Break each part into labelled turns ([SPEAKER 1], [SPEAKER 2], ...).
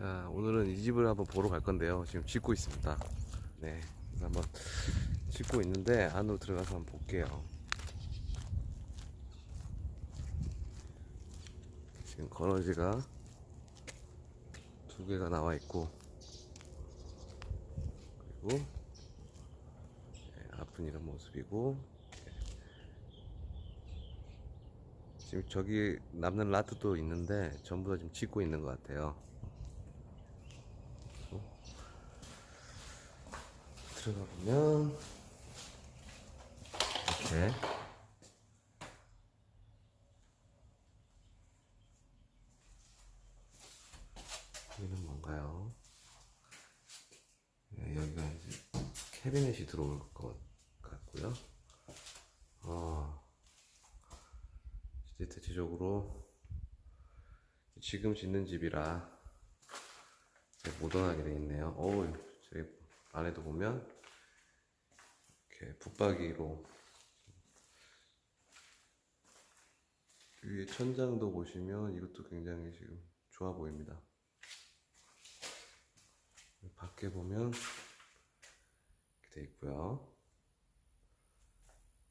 [SPEAKER 1] 자, 오늘은 이 집을 한번 보러 갈 건데요. 지금 짓고 있습니다. 네. 한번 짓고 있는데 안으로 들어가서 한번 볼게요. 지금 건어지가 두 개가 나와 있고 그리고 네, 아픈 이런 모습이고 네. 지금 저기 남는 라트도 있는데 전부 다 지금 짓고 있는 것 같아요. 들어가 보면 이렇게 여기는 뭔가요? 네, 여기가 이제 캐비넷이 들어올 것 같고요. 어, 이제 대체적으로 지금 짓는 집이라 모던하게 돼 있네요. 어우, 저기 안에도 보면 이렇게 붙박이로 위에 천장도 보시면 이것도 굉장히 지금 좋아 보입니다. 밖에 보면 이렇게 돼 있고요.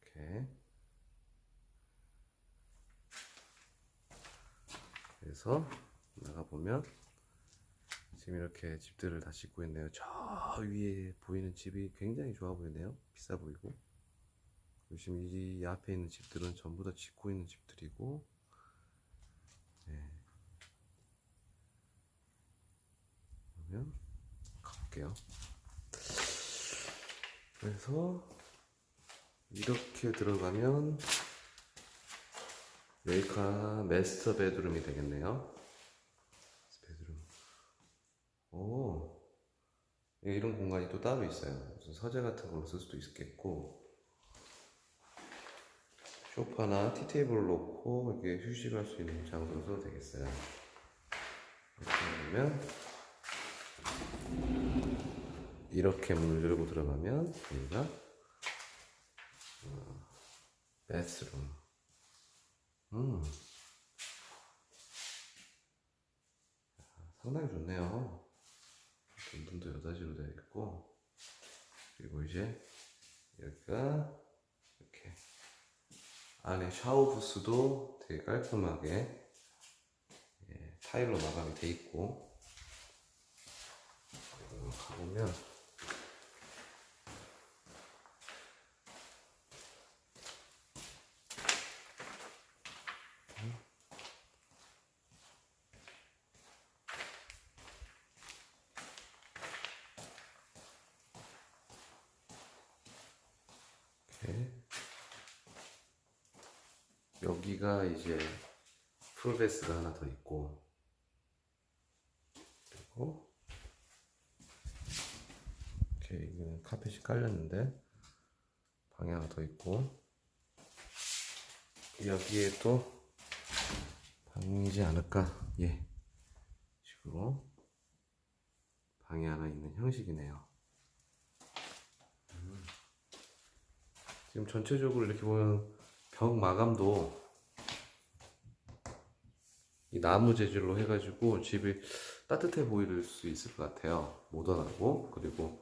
[SPEAKER 1] 이렇게 그래서 나가 보면 지금 이렇게 집들을 다 짓고 있네요. 저 위에 보이는 집이 굉장히 좋아 보이네요. 비싸 보이고. 지금 이 앞에 있는 집들은 전부 다 짓고 있는 집들이고. 네. 그러면 가볼게요. 그래서 이렇게 들어가면 여기가 메스터 베드룸이 되겠네요. 베드룸. 이런 공간이 또 따로 있어요. 무슨 서재 같은 걸로 쓸 수도 있겠고, 소파나 티테이블을 놓고 이렇게 휴식할 수 있는 장소로 써도 되겠어요. 이렇게 하면 이렇게 문을 열고 들어가면 여기가 어, 베스룸. 음. 상당히 좋네요. 문도 여닫이로 되어 있고 그리고 이제 여기가 이렇게 안에 샤워 부스도 되게 깔끔하게 예, 타일로 마감이 돼 있고 어, 가보면 이렇게 여기가 이제 풀베스가 하나 더 있고. 그리고 이렇게 이거는 카펫이 깔렸는데 하나 더 있고. 여기에 또 방이지 않을까? 예. 식으로 방이 하나 있는 형식이네요. 지금 전체적으로 이렇게 보면 벽 마감도 이 나무 재질로 해가지고 집이 따뜻해 보일 수 있을 것 같아요. 모던하고 그리고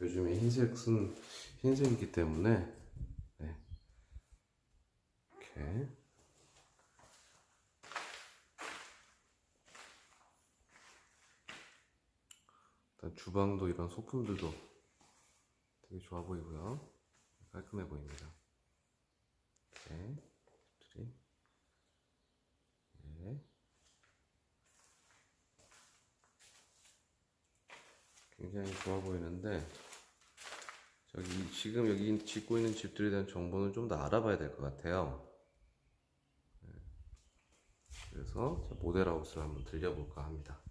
[SPEAKER 1] 요즘에 흰색은 흰색이기 때문에 네. 이렇게 일단 주방도 이런 소품들도 되게 좋아 보이고요. 깔끔해 보입니다. 이렇게 둘이 네. 굉장히 좋아 보이는데 저기 지금 여기 짓고 있는 집들에 대한 정보는 좀 더 알아봐야 될 것 같아요. 네. 그래서 모델하우스를 한번 들려볼까 합니다.